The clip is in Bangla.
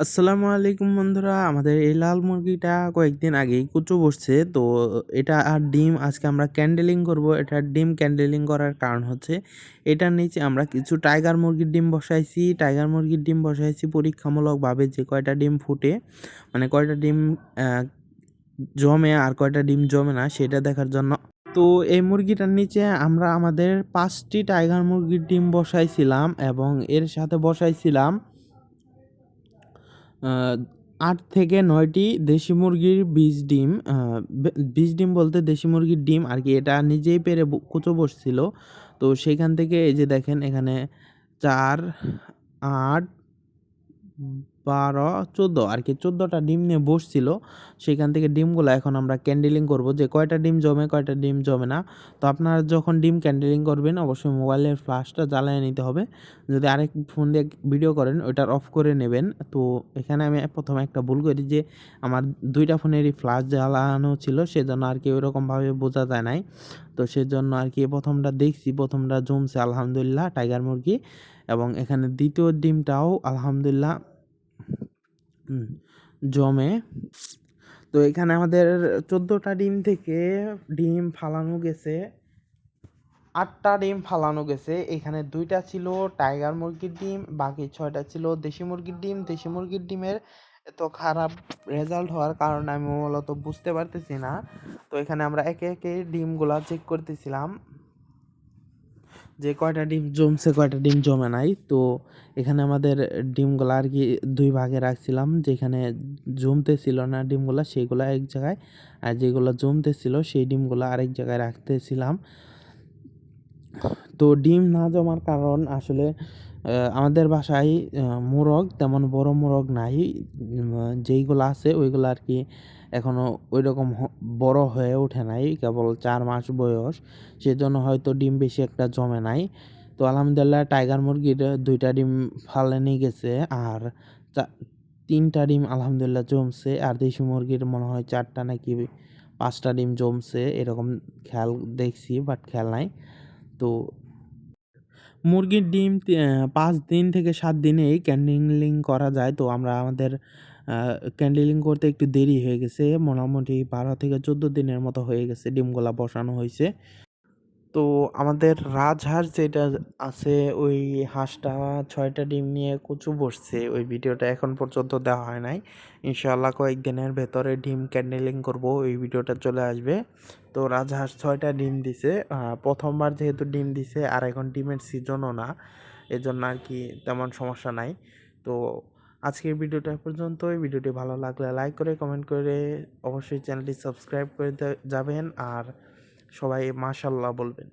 আসসালামু আলাইকুম বন্ধুরা, আমাদের এই লাল মুরগিটা কয়েকদিন আগেই কুচু বসছে। তো এটা আর ডিম, আজকে আমরা ক্যান্ডেলিং করব। এটা ডিম ক্যান্ডেলিং করার কারণ হচ্ছে, এটার নিচে আমরা কিছু টাইগার মুরগির ডিম বসাইছি। টাইগার মুরগির ডিম বসাইছি পরীক্ষামূলকভাবে যে কয়টা ডিম ফুটে মানে কয়টা ডিম জমে আর কয়টা ডিম জমে না, সেটা দেখার জন্য। তো এই মুরগিটার নিচে আমরা আমাদের পাঁচটি টাইগার মুরগির ডিম বসাইছিলাম এবং এর সাথে বসাইছিলাম আট থেকে নয়টি দেশি মুরগির বীজ ডিম বীজ ডিম বলতে দেশি মুরগির ডিম আর কি, এটা নিজেই পেরে কুচো বসছিল। তো সেখান থেকে এই যে দেখেন এখানে চার, আট বারো, চোদ্দ, আর কি চোদ্দোটা ডিম নিয়ে বসছিল। সেখান থেকে ডিমগুলো এখন আমরা ক্যান্ডেলিং করব। যে কয়টা ডিম জমে, কয়টা ডিম জমে না। তো আপনারা যখন ডিম ক্যান্ডেলিং করবেন, অবশ্যই মোবাইলের ফ্ল্যাশটা জ্বালিয়ে নিতে হবে। যদি আরেক ফোন দিয়ে ভিডিও করেন, ওইটার অফ করে নেবেন। তো এখানে আমি প্রথমে একটা ভুল করি যে, আমার দুইটা ফোনেরই ফ্ল্যাশ জ্বালানো ছিল, সেজন্য আর কি ওইরকমভাবে বোঝা যায় নাই। তো সেজন্য আর কি প্রথমটা দেখছি, প্রথমটা জমছে, আলহামদুলিল্লাহ টাইগার মুরগি। এবং এখানে দ্বিতীয় ডিমটাও আলহামদুলিল্লাহ হুম, জমে। তো এখানে আমাদের চোদ্দোটা ডিম থেকে ডিম ফালানো গেছে। আটটা ডিম ফালানো গেছে। এখানে দুইটা ছিল টাইগার মুরগির ডিম বাকি ছয়টা ছিল দেশি মুরগির ডিম। দেশি মুরগির ডিমের এত খারাপ রেজাল্ট হওয়ার কারণে আমি মূলত বুঝতে পারতেছি না। তো এখানে আমরা একে একে ডিমগুলা চেক করতেছিলাম। যে কয়টা ডিম জমছে, কয়টা ডিম জমে নাই। তো এখানে আমাদের ডিমগুলো আর কি দুই ভাগে রাখছিলাম, যেখানে জমতেছিল না ডিমগুলো, সেইগুলো এক জায়গায়। আর যেগুলো জমতেছিল, সেই ডিমগুলো আরেক জায়গায় রাখতেছিলাম। তো ডিম না জমার কারণ আসলে আমাদের বাসায় মোরগ, তেমন বড় মোরগ নাই। যেইগুলো আছে, ওইগুলো আর কি এখনও ওই রকম বড় হয়ে ওঠে নাই, কেবল চার মাস বয়স। সেজন্য হয়তো ডিম বেশি একটা জমে নাই। তো আলহামদুলিল্লাহ টাইগার মুরগির দুইটা ডিম ফালেনি গেছে, আর তিনটা ডিম আলহামদুলিল্লাহ জমছে, আর দেশি মুরগির মনে হয় চারটা নাকি পাঁচটা ডিম জমছে, এরকম খেয়াল দেখছি বাট খেয়াল নাই। তো মুরগির ডিম পাঁচ দিন থেকে সাত দিনেই ক্যান্ডেলিং করা যায়, তো আমরা আমাদের ক্যান্ডেলিং করতে একটু দেরি হয়ে গেছে। মোটামুটি বারো থেকে চোদ্দ দিনের মতো হয়ে গেছে ডিমগুলা বসানো হয়েছে। তো আমাদের রাজহাঁস যেটা আছে, ওই হাঁসটা ছয়টা ডিম নিয়ে কচু বসছে। ওই ভিডিওটা এখন পর্যন্ত দেওয়া হয় নাই। ইনশাআল্লাহ কয়েকদিনের ভেতরে ডিম ক্যান্ডেলিং করব। ওই ভিডিওটা চলে আসবে। তো রাজহাঁস ছয়টা ডিম দিছে। প্রথমবার যেহেতু ডিম দিছে, আর এখন ডিমের সিজনও না, এজন্য আর কি তেমন সমস্যা নাই। তো আজকের ভিডিওটা পর্যন্ত ভিডিওটি ভালো লাগলে লাইক করে কমেন্ট করে অবশ্যই চ্যানেলটি সাবস্ক্রাইব করে যাবেন। আর সবাই মাশাল্লাহ বলবেন।